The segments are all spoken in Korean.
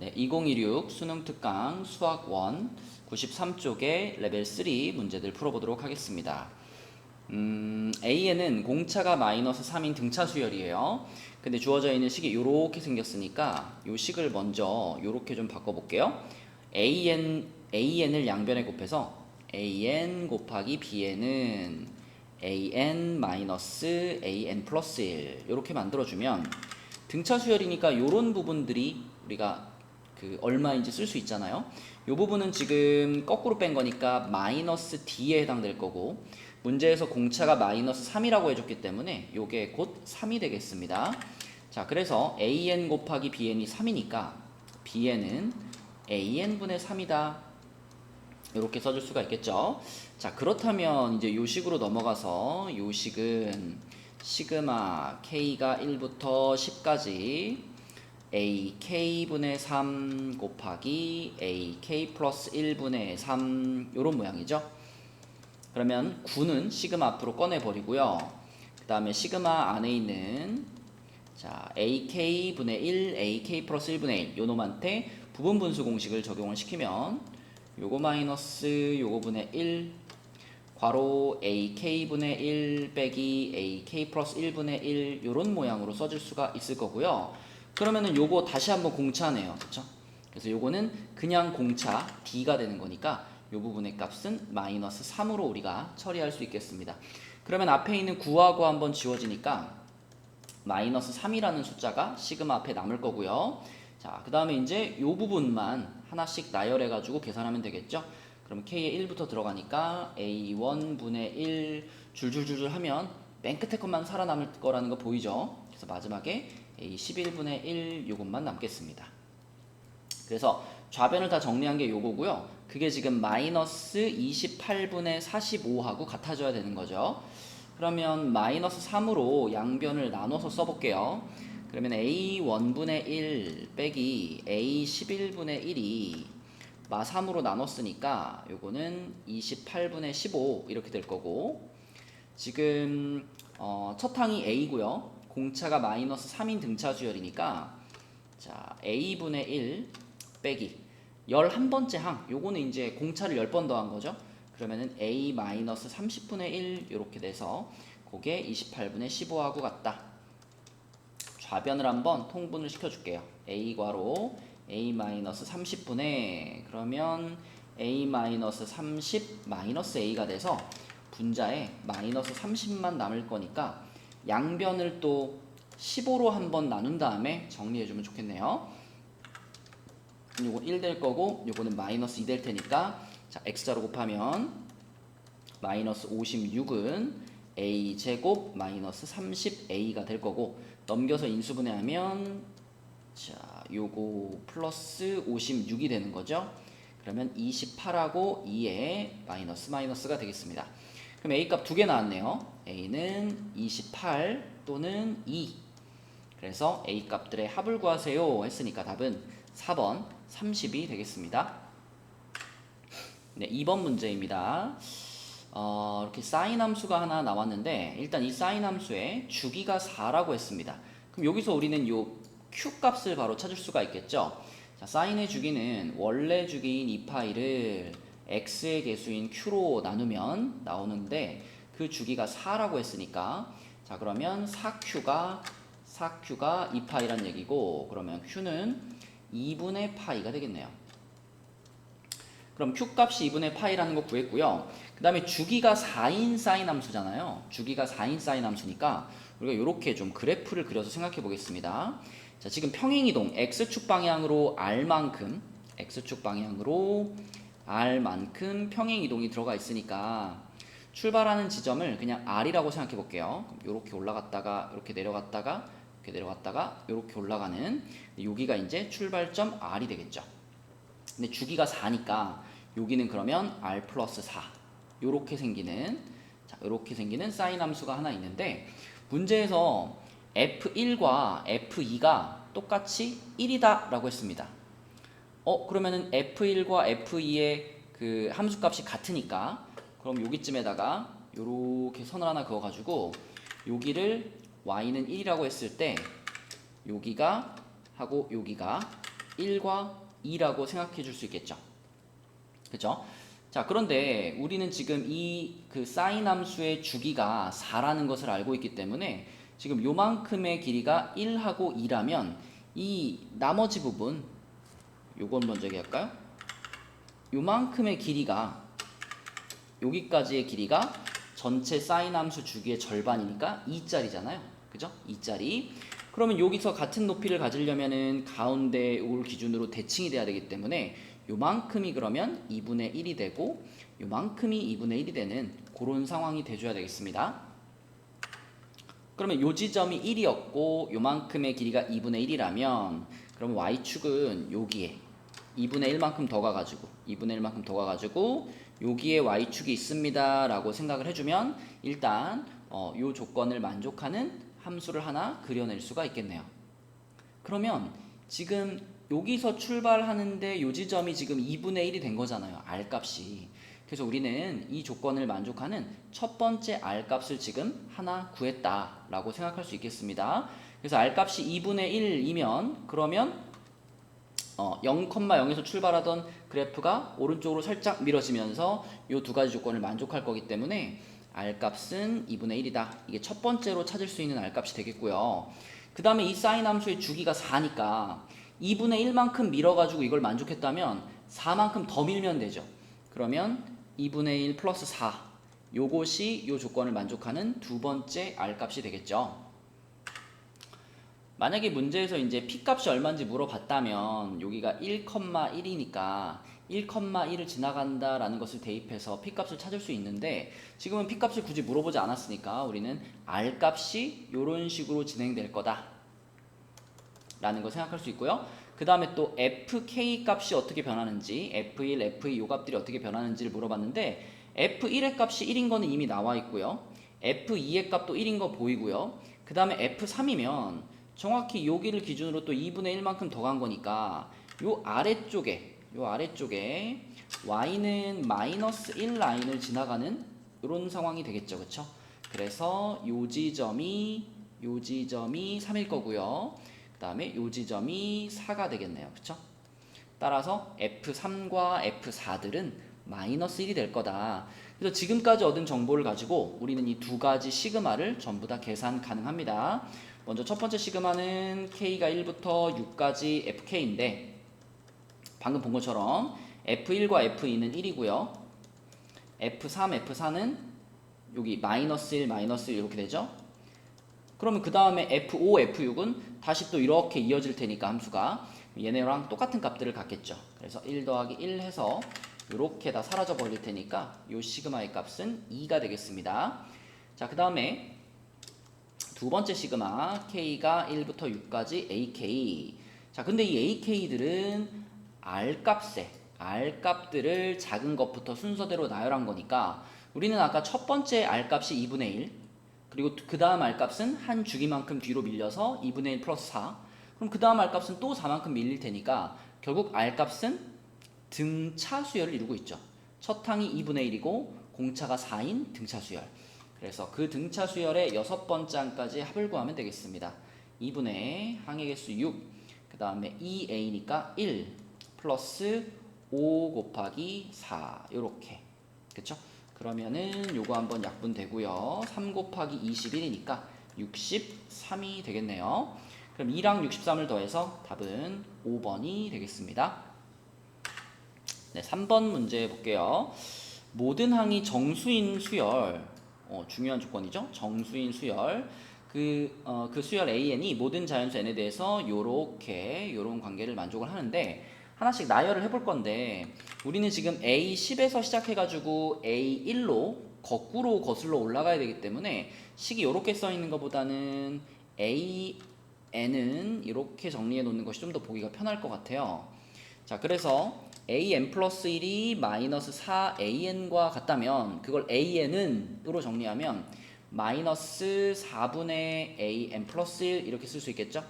네, 2016 수능 특강 수학 1 93쪽의 레벨 3 문제들 풀어보도록 하겠습니다. 음, A에는 공차가 마이너스 3인 등차 수열이에요. 근데 주어져 있는 식이 이렇게 생겼으니까 이 식을 먼저 이렇게 좀 바꿔볼게요. AN, AN을 양변에 곱해서 AN 곱하기 BN은 AN 마이너스 AN 플러스 1 이렇게 만들어주면 등차 수열이니까 이런 부분들이 우리가 그 얼마인지 쓸 수 있잖아요. 이 부분은 지금 거꾸로 뺀 거니까 마이너스 D에 해당될 거고 문제에서 공차가 마이너스 3이라고 해줬기 때문에 이게 곧 3이 되겠습니다. 자, 그래서 AN 곱하기 BN이 3이니까 BN은 AN분의 3이다. 이렇게 써줄 수가 있겠죠. 자, 그렇다면 이제 요 식으로 넘어가서 요 식은 시그마 K가 1부터 10까지 AK분의 3 곱하기 AK 플러스 1분의 3 요런 모양이죠. 그러면 9는 시그마 앞으로 꺼내버리고요. 그 다음에 시그마 안에 있는 자 AK분의 1, AK 플러스 1분의 1 요놈한테 부분 분수 공식을 적용을 시키면 요거 마이너스 요거 분의 1 괄호 AK분의 1 빼기 AK 플러스 1분의 1 요런 모양으로 써줄 수가 있을 거고요. 그러면은 요거 다시 한번 공차네요. 그쵸? 그래서 요거는 그냥 공차 D가 되는 거니까 요 부분의 값은 마이너스 3으로 우리가 처리할 수 있겠습니다. 그러면 앞에 있는 9하고 한번 지워지니까 마이너스 3이라는 숫자가 시그마 앞에 남을 거고요. 자, 그 다음에 이제 요 부분만 하나씩 나열해가지고 계산하면 되겠죠? 그럼 K에 1부터 들어가니까 A1분의 1 줄줄줄줄 하면 맨 끝에 것만 살아남을 거라는 거 보이죠? 그래서 마지막에 A11분의 1 요것만 남겠습니다. 그래서 좌변을 다 정리한 게 요거고요. 그게 지금 마이너스 28분의 45하고 같아져야 되는 거죠. 그러면 마이너스 3으로 양변을 나눠서 써볼게요. 그러면 A1분의 1 빼기 A11분의 1이 마 3으로 나눴으니까 요거는 28분의 15 이렇게 될 거고 지금 어, 첫 항이 A고요. 공차가 마이너스 3인 등차 수열이니까 자 A분의 1 빼기 11번째 항 요거는 이제 공차를 10번 더한 거죠. 그러면은 A 마이너스 30분의 1 이렇게 돼서 그게 28분의 15하고 같다. 좌변을 한번 통분을 시켜줄게요. A 괄호 A 마이너스 30분의 그러면 A 마이너스 30 마이너스 A가 돼서 분자에 마이너스 30만 남을 거니까 양변을 또 15로 한번 나눈 다음에 정리해주면 좋겠네요. 요거 1 될 거고 요거는 마이너스 2 될 테니까 자 x자로 곱하면 마이너스 56은 a 제곱 마이너스 30a가 될 거고 넘겨서 인수분해하면 자 요거 플러스 56이 되는 거죠. 그러면 28하고 2에 마이너스 마이너스가 되겠습니다. 그럼 a 값 두 개 나왔네요. A는 28 또는 2 그래서 a 값들의 합을 구하세요 했으니까 답은 4번 30이 되겠습니다. 네, 2번 문제입니다. 어, 이렇게 사인 함수가 하나 나왔는데 일단 이 사인 함수의 주기가 4라고 했습니다. 그럼 여기서 우리는 요 q 값을 바로 찾을 수가 있겠죠. 자, 사인의 주기는 원래 주기인 2파이를 x의 개수인 q로 나누면 나오는데 그 주기가 4라고 했으니까 자 그러면 4q가 4q가 2파이란 얘기고 그러면 q는 2분의 파이가 되겠네요. 그럼 q 값이 2분의 파이라는 거 구했고요. 그 다음에 주기가 4인 사인 함수잖아요. 주기가 4인 사인 함수니까 우리가 이렇게 좀 그래프를 그려서 생각해 보겠습니다. 자, 지금 평행이동 x축 방향으로 r만큼 x축 방향으로 r만큼 평행이동이 들어가 있으니까 출발하는 지점을 그냥 r이라고 생각해 볼게요. 이렇게 올라갔다가 이렇게 내려갔다가 이렇게 내려갔다가 이렇게 올라가는 여기가 이제 출발점 r이 되겠죠. 근데 주기가 4니까 여기는 그러면 r 플러스 4 이렇게 생기는 자 이렇게 생기는 사인 함수가 하나 있는데 문제에서 f1과 f2가 똑같이 1이다 라고 했습니다. 어 그러면은 f1과 f2의 그 함수값이 같으니까 그럼 여기쯤에다가 요렇게 선을 하나 그어가지고 여기를 y는 1이라고 했을 때 여기가 하고 여기가 1과 2라고 생각해 줄 수 있겠죠. 그죠? 자, 그런데 우리는 지금 이 그 사인 함수의 주기가 4라는 것을 알고 있기 때문에 지금 요만큼의 길이가 1하고 2라면 이 나머지 부분 요건 먼저 얘기할까요? 요만큼의 길이가 여기까지의 길이가 전체 사인 함수 주기의 절반이니까 2짜리잖아요. 그죠? 2짜리. 그러면 여기서 같은 높이를 가지려면은 가운데 올 기준으로 대칭이 돼야 되기 때문에 요만큼이 그러면 2분의 1이 되고 요만큼이 2분의 1이 되는 그런 상황이 돼줘야 되겠습니다. 그러면 요 지점이 1이었고 요만큼의 길이가 2분의 1이라면 그럼 y축은 여기에 2분의 1만큼 더 가가지고 2분의 1만큼 더 가가지고 여기에 y축이 있습니다 라고 생각을 해주면 일단 어, 요 조건을 만족하는 함수를 하나 그려낼 수가 있겠네요. 그러면 지금 여기서 출발하는데 요 지점이 지금 2분의 1이 된 거잖아요 r 값이. 그래서 우리는 이 조건을 만족하는 첫 번째 r 값을 지금 하나 구했다 라고 생각할 수 있겠습니다. 그래서 r 값이 2분의 1이면 그러면 어, 0,0에서 출발하던 그래프가 오른쪽으로 살짝 밀어지면서 이 두 가지 조건을 만족할 거기 때문에 R 값은 2분의 1이다. 이게 첫 번째로 찾을 수 있는 R 값이 되겠고요. 그 다음에 이 사인 함수의 주기가 4니까 2분의 1만큼 밀어가지고 이걸 만족했다면 4만큼 더 밀면 되죠. 그러면 2분의 1 플러스 4 요것이 요 조건을 만족하는 두 번째 R 값이 되겠죠. 만약에 문제에서 이제 p 값이 얼마인지 물어봤다면 여기가 1,1이니까 1,1을 지나간다라는 것을 대입해서 p 값을 찾을 수 있는데 지금은 p 값을 굳이 물어보지 않았으니까 우리는 r 값이 이런 식으로 진행될 거다 라는 거 생각할 수 있고요. 그 다음에 또 fk 값이 어떻게 변하는지 f1, f2 요 값들이 어떻게 변하는지를 물어봤는데 f1의 값이 1인 거는 이미 나와 있고요. F2의 값도 1인 거 보이고요. 그 다음에 f3이면 정확히 여기를 기준으로 또 2분의 1만큼 더 간 거니까 요 아래쪽에 요 아래쪽에 y는 마이너스 1 라인을 지나가는 이런 상황이 되겠죠. 그쵸? 그래서 요 지점이 요 지점이 3일 거고요. 그 다음에 요 지점이 4가 되겠네요. 그쵸? 따라서 F3과 F4들은 마이너스 1이 될 거다. 그래서 지금까지 얻은 정보를 가지고 우리는 이 두 가지 시그마를 전부 다 계산 가능합니다. 먼저 첫 번째 시그마는 K가 1부터 6까지 FK인데 방금 본 것처럼 F1과 F2는 1이고요. F3, F4는 여기 마이너스 1, 마이너스 1 이렇게 되죠. 그러면 그 다음에 F5, F6은 다시 또 이렇게 이어질 테니까 함수가 얘네랑 똑같은 값들을 갖겠죠. 그래서 1 더하기 1 해서 이렇게 다 사라져 버릴 테니까 이 시그마의 값은 2가 되겠습니다. 자, 그 다음에 두 번째 시그마 K가 1부터 6까지 AK 자 근데 이 AK들은 R 값에 R 값들을 작은 것부터 순서대로 나열한 거니까 우리는 아까 첫 번째 R 값이 2분의 1 그리고 그 다음 R 값은 한 주기만큼 뒤로 밀려서 2분의 1 플러스 4 그럼 그 다음 R 값은 또 4만큼 밀릴 테니까 결국 R 값은 등차 수열을 이루고 있죠. 첫 항이 2분의 1이고 공차가 4인 등차 수열 그래서 그 등차 수열의 여섯 번째 항까지 합을 구하면 되겠습니다. 2분의 항의 개수 6, 그 다음에 2a니까 1 플러스 5 곱하기 4 이렇게 그쵸? 그러면은 요거 한번 약분 되고요. 3 곱하기 21이니까 63이 되겠네요. 그럼 2랑 63을 더해서 답은 5번이 되겠습니다. 네, 3번 문제 볼게요. 모든 항이 정수인 수열 어, 중요한 조건이죠. 정수인 수열. 그, 어, 그 수열 AN이 모든 자연수 N에 대해서 요렇게, 요런 관계를 만족을 하는데, 하나씩 나열을 해볼 건데, 우리는 지금 A10에서 시작해가지고 A1로 거꾸로 거슬러 올라가야 되기 때문에, 식이 요렇게 써 있는 것보다는 AN은 이렇게 정리해 놓는 것이 좀 더 보기가 편할 것 같아요. 자, 그래서 an 플러스 1이 마이너스 4an과 같다면 그걸 an은으로 정리하면 마이너스 4분의 an 플러스 1 이렇게 쓸 수 있겠죠?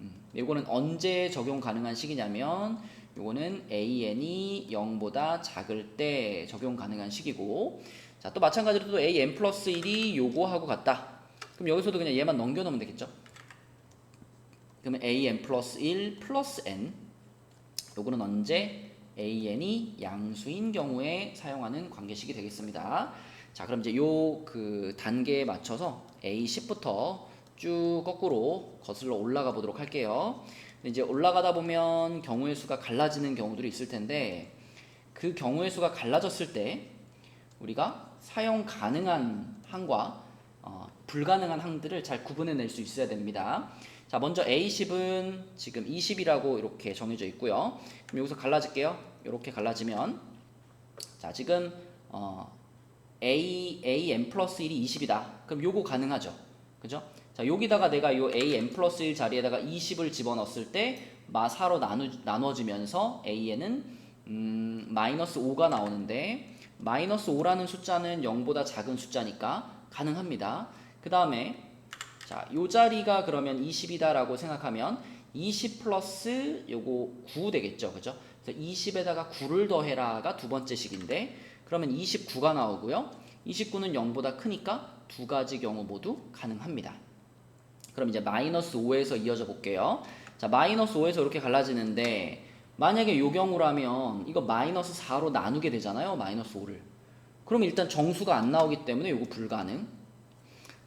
음, 이거는 언제 적용 가능한 식이냐면 이거는 an이 0보다 작을 때 적용 가능한 식이고 자 또 마찬가지로 또 an 플러스 1이 요거하고 같다 그럼 여기서도 그냥 얘만 넘겨 놓으면 되겠죠? 그러면 an 플러스 1 플러스 n 요거는 언제 an이 양수인 경우에 사용하는 관계식이 되겠습니다. 자, 그럼 이제 요 그 단계에 맞춰서 a10부터 쭉 거꾸로 거슬러 올라가 보도록 할게요. 이제 올라가다 보면 경우의 수가 갈라지는 경우들이 있을 텐데 그 경우의 수가 갈라졌을 때 우리가 사용 가능한 항과 어, 불가능한 항들을 잘 구분해낼 수 있어야 됩니다. 자, 먼저 A10은 지금 20이라고 이렇게 정해져 있고요. 그럼 여기서 갈라질게요. 이렇게 갈라지면 자, 지금 어, A A n 플러스 1이 20이다. 그럼 요거 가능하죠. 그죠? 자, 여기다가 내가 요 A n 플러스 1 자리에다가 20을 집어넣었을 때 마 4로 나누, 나눠지면서 A에는 음, 마이너스 5가 나오는데 마이너스 5라는 숫자는 0보다 작은 숫자니까 가능합니다. 그 다음에 자, 요 자리가 그러면 20이다라고 생각하면 20 플러스 요거 9 되겠죠. 그죠? 그래서 20에다가 9를 더해라가 두 번째 식인데 그러면 29가 나오고요. 29는 0보다 크니까 두 가지 경우 모두 가능합니다. 그럼 이제 마이너스 5에서 이어져 볼게요. 자, 마이너스 5에서 이렇게 갈라지는데 만약에 요 경우라면 이거 마이너스 4로 나누게 되잖아요. 마이너스 5를. 그럼 일단 정수가 안 나오기 때문에 요거 불가능.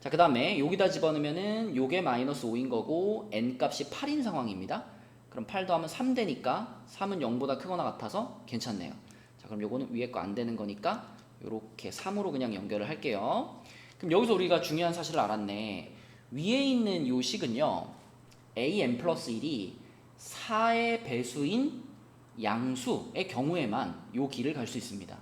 자, 그 다음에 여기다 집어넣으면은 요게 마이너스 5인 거고 n 값이 8인 상황입니다. 그럼 8 더하면 3 되니까 3은 0보다 크거나 같아서 괜찮네요. 자, 그럼 요거는 위에 거 안 되는 거니까 요렇게 3으로 그냥 연결을 할게요. 그럼 여기서 우리가 중요한 사실을 알았네. 위에 있는 요 식은요. a n 플러스 1이 4의 배수인 양수의 경우에만 요 길을 갈 수 있습니다.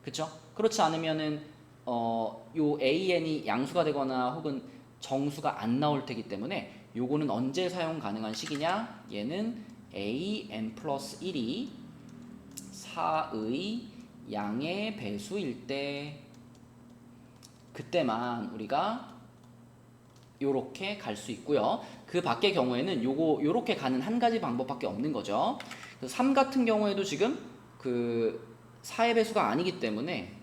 그쵸? 그렇지 않으면은 어, 요 an이 양수가 되거나 혹은 정수가 안 나올 테기 때문에 요거는 언제 사용 가능한 식이냐? 얘는 a n 플러스 1이 4의 양의 배수일 때 그때만 우리가 요렇게 갈 수 있고요. 그 밖의 경우에는 요거 요렇게 가는 한 가지 방법밖에 없는 거죠. 그래서 3 같은 경우에도 지금 그 4의 배수가 아니기 때문에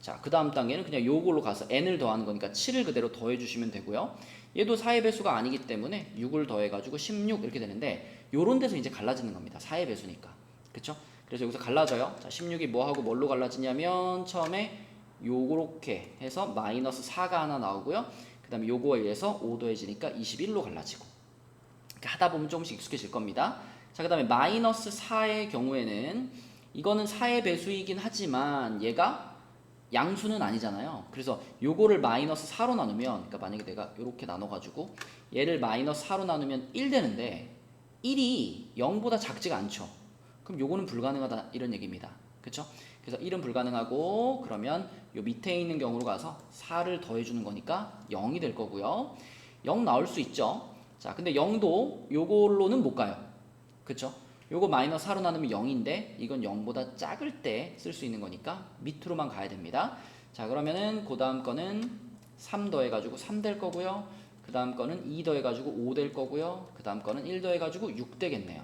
자, 그 다음 단계는 그냥 요걸로 가서 n을 더하는 거니까 7을 그대로 더해 주시면 되고요. 얘도 4의 배수가 아니기 때문에 6을 더해 가지고 16 이렇게 되는데 요런 데서 이제 갈라지는 겁니다. 4의 배수니까. 그쵸? 그래서 여기서 갈라져요. 자, 16이 뭐하고 뭘로 갈라지냐면 처음에 요렇게 해서 마이너스 4가 하나 나오고요. 그 다음에 요거에 의해서 5 더해지니까 21로 갈라지고 이렇게 하다 보면 조금씩 익숙해질 겁니다. 자, 그 다음에 마이너스 4의 경우에는 이거는 4의 배수이긴 하지만 얘가 양수는 아니잖아요. 그래서 요거를 마이너스 4로 나누면 그러니까 만약에 내가 이렇게 나눠 가지고 얘를 마이너스 4로 나누면 1 되는데 1이 0보다 작지가 않죠. 그럼 요거는 불가능하다 이런 얘기입니다. 그쵸? 그래서 1은 불가능하고 그러면 요 밑에 있는 경우로 가서 4를 더해 주는 거니까 0이 될 거고요. 0 나올 수 있죠. 자, 근데 0도 요걸로는 못 가요. 그쵸? 요거 마이너스 4로 나누면 0인데 이건 0보다 작을 때 쓸 수 있는 거니까 밑으로만 가야 됩니다. 자, 그러면은 그 다음 거는 3 더해가지고 3 될 거고요. 그 다음 거는 2 더해가지고 5 될 거고요. 그 다음 거는 1 더해가지고 6 되겠네요.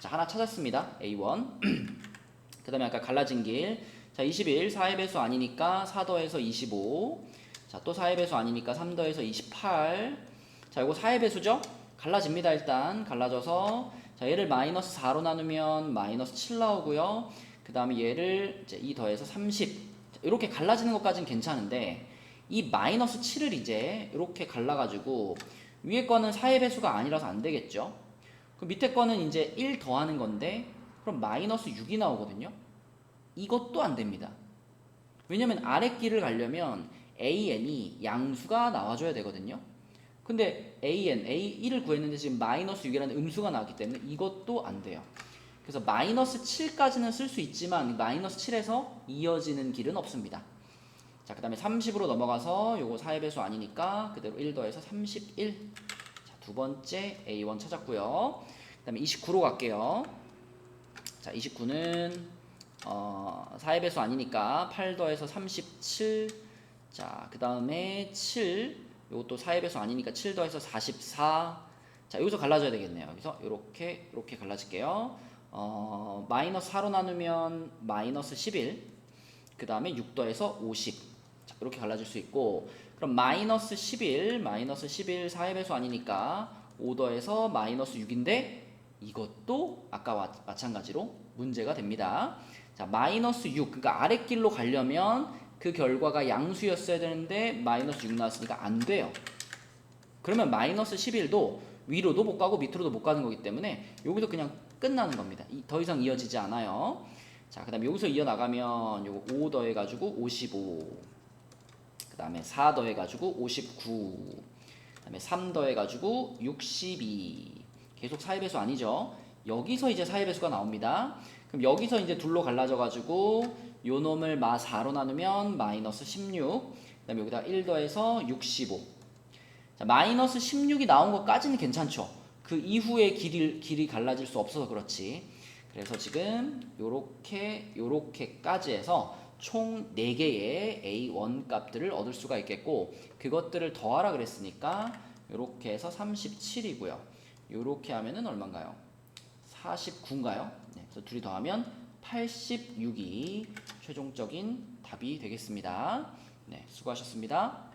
자, 하나 찾았습니다. A1. 그 다음에 아까 갈라진 길. 자, 21. 4의 배수 아니니까 4 더해서 25. 자, 또 4의 배수 아니니까 3 더해서 28. 자, 이거 4의 배수죠? 갈라집니다, 일단. 갈라져서. 자, 얘를 마이너스 4로 나누면 마이너스 7 나오고요. 그 다음에 얘를 이제 2 더해서 30. 이렇게 갈라지는 것까지는 괜찮은데, 이 마이너스 7을 이제 이렇게 갈라가지고, 위에 거는 4의 배수가 아니라서 안 되겠죠? 그 밑에 거는 이제 1 더하는 건데, 그럼 마이너스 6이 나오거든요. 이것도 안 됩니다. 왜냐면 아래 길을 가려면 AN이 양수가 나와줘야 되거든요. 근데 AN, A1을 구했는데 지금 마이너스 6이라는 음수가 나왔기 때문에 이것도 안 돼요. 그래서 마이너스 7까지는 쓸 수 있지만 마이너스 7에서 이어지는 길은 없습니다. 자, 그 다음에 30으로 넘어가서 요거 4의 배수 아니니까 그대로 1 더해서 31. 자, 두 번째 A1 찾았고요. 그 다음에 29로 갈게요. 자, 29는 어, 4의 배수 아니니까 8 더해서 37. 자, 그 다음에 7. 요것도 4의 배수 아니니까 7 더해서 44. 자, 여기서 갈라져야 되겠네요. 여기서 이렇게 이렇게 갈라질게요. 어, 마이너스 4로 나누면 마이너스 11. 그 다음에 6 더해서 50. 자, 이렇게 갈라질 수 있고 그럼 마이너스 11, 마이너스 11 4의 배수 아니니까 5 더해서 마이너스 6인데 이것도 아까와 마찬가지로 문제가 됩니다. 자, 마이너스 6. 그러니까 아랫길로 가려면 그 결과가 양수였어야 되는데 마이너스 6 나왔으니까 안 돼요. 그러면 마이너스 11도 위로도 못 가고 밑으로도 못 가는 거기 때문에 여기도 그냥 끝나는 겁니다. 이- 더 이상 이어지지 않아요. 자, 그 다음에 여기서 이어나가면 요거 5 더해가지고 55. 그 다음에 4 더해가지고 59. 그 다음에 3 더해가지고 62. 계속 사이배수 아니죠? 여기서 이제 사이배수가 나옵니다. 그럼 여기서 이제 둘로 갈라져가지고 요 놈을 마 4로 나누면 마이너스 16. 그 다음에 여기다 1 더해서 65. 자, 마이너스 16이 나온 것까지는 괜찮죠. 그 이후에 길이, 길이 갈라질 수 없어서 그렇지. 그래서 지금 요렇게 요렇게까지 해서 총 4개의 A1 값들을 얻을 수가 있겠고 그것들을 더하라 그랬으니까 요렇게 해서 37이고요. 요렇게 하면은 얼마인가요? 49인가요? 네, 그래서 둘이 더하면 86이 최종적인 답이 되겠습니다. 네, 수고하셨습니다.